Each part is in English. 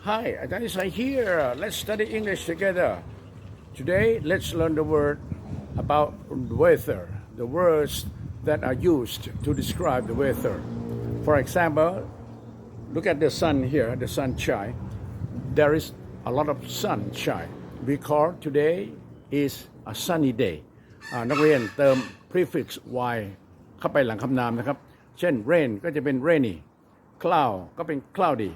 Hi, Ajahn Isai here. Let's study English together. Today, let's learn the word about weather, the words that are used to describe the weather. For example, look at the sun here, the sunshine. There is a lot of sunshine. We call today is a sunny day อ่านักเรียนเติม prefix y เข้าไปหลังคำนามนะครับ เช่น rain ก็จะเป็น rainy cloud ก็เป็น cloudy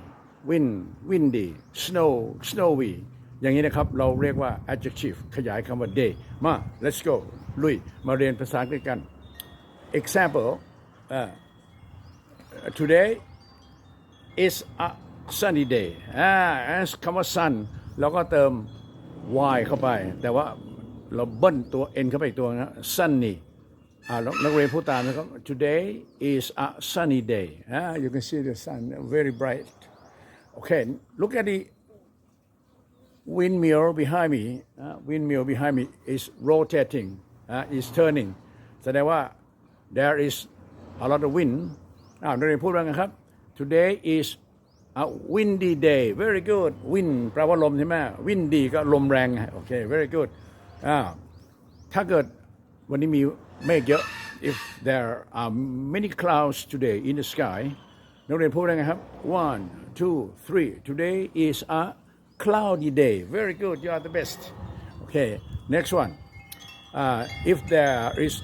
wind windy snow snowy อย่างนี้นะครับเราเรียกว่า adjective ขยายคำว่า day มา let's go ลุย มาเรียนภาษาอังกฤษกัน example อ่า today is a sunny day อ่า as คำว่า sun เราก็เติม y เข้าไป แต่ว่าเราเบิ้ลตัว n เข้าไปอีกตัวนะ sunny อ่าแล้วนักเรียนพูดตามนะครับ today is a sunny day อ่า you can see the sun very bright okay look at the windmill behind me uh, windmill behind me is rotating uh, is turning แสดงว่า there is a lot of wind อ่านักเรียนพูดว่าไงครับ today is a windy day very good wind แปลว่าลมใช่ไหม windy ก็ลมแรงโอเค very good อ่าถ้าเกิดวันนี้มีเมฆเยอะ if there are many clouds today in the sky นักเรียนพูดว่าไงครับ one two three today is a cloudy day very good you are the best okay next one uh, if there is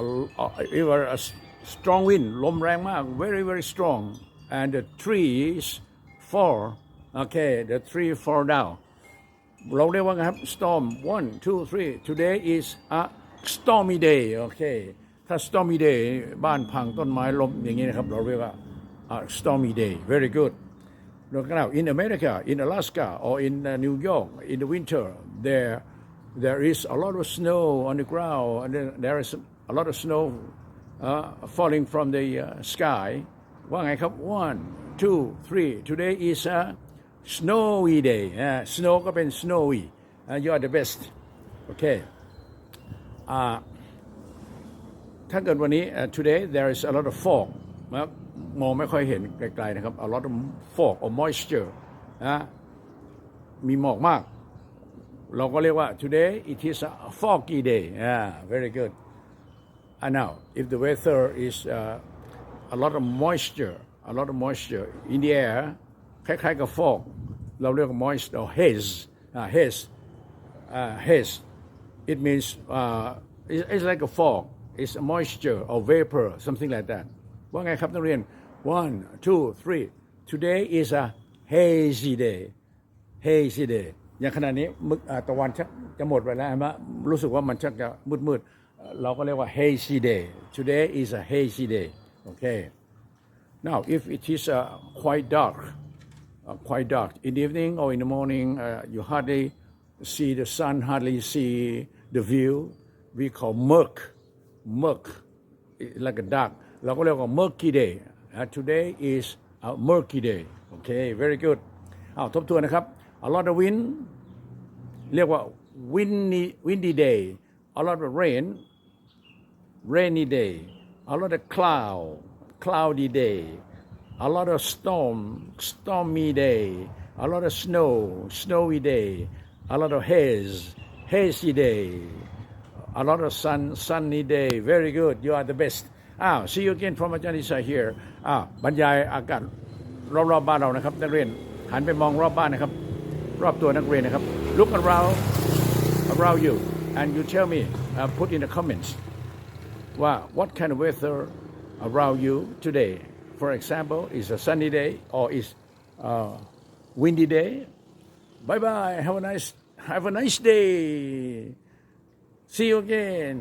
a, a, if a strong wind ลมแรงมาก very very strong and the trees fall okay the tree fall down เราเรียกว่าไงครับ storm one two three today is a stormy day โอเค ถ้า stormy day บ้านพังต้นไม้ล้มอย่างนี้นะครับ เราเรียกว่า a stormy day very good Look now in America in Alaska or in uh, New York in the winter there there is a lot of snow on the ground and then there is a lot of snow uh, falling from the uh, sky ว่าไงครับ one two three today is a snowy day อ่า snow ก็เป็น snowy uh, you are the best โอเคอ่าถ้าเกิดวันนี้ uh, today there is a lot of fog นะครับ มองไม่ค่อยเห็นไกลๆนะครับ a lot of fog or moisture นะมีหมอกมาก เราก็เรียกว่า today it is a foggy day yeah very good and now if the weather is uh, a lot of moisture a lot of moisture in the air คล้ายๆกับ fog เราเรียกว่า moist or haze uh, haze uh, haze it means uh, it's, it's like a fog it's a moisture or vapor something like that ว่าไงครับนักเรียน one two three today is a hazy day hazy day อย่างขณะนี้มึกตะวันชักจะหมดไปแล้วใช่ไหมรู้สึกว่ามันชักจะมืดๆเอ่อเราก็เรียกว่า hazy day today is a hazy day okay now if it is uh, quite dark uh, quite dark in the evening or in the morning uh, you hardly see the sun hardly see the view we call murk murk like a dark เราก็เรียกว่า murky day Uh, today is a murky day okay very good อ้าวทบทวนนะครับ a lot of wind เรียกว่า windy windy day a lot of rain rainy day a lot of cloud cloudy day a lot of storm stormy day a lot of snow snowy day a lot of haze hazy day a lot of sun sunny day very good you are the best อ้าว see you again from อาจารย์ Isai here อ้าวบรรยายอากาศรอบๆบ้านเรานะครับนักเรียนหันไปมองรอบบ้านนะครับ รอบตัวนักเรียนนะครับ look around around you and you tell me uh, put in the comments ว่า what kind of weather around you today for example is a sunny day or is a windy day bye bye have a nice have a nice day see you again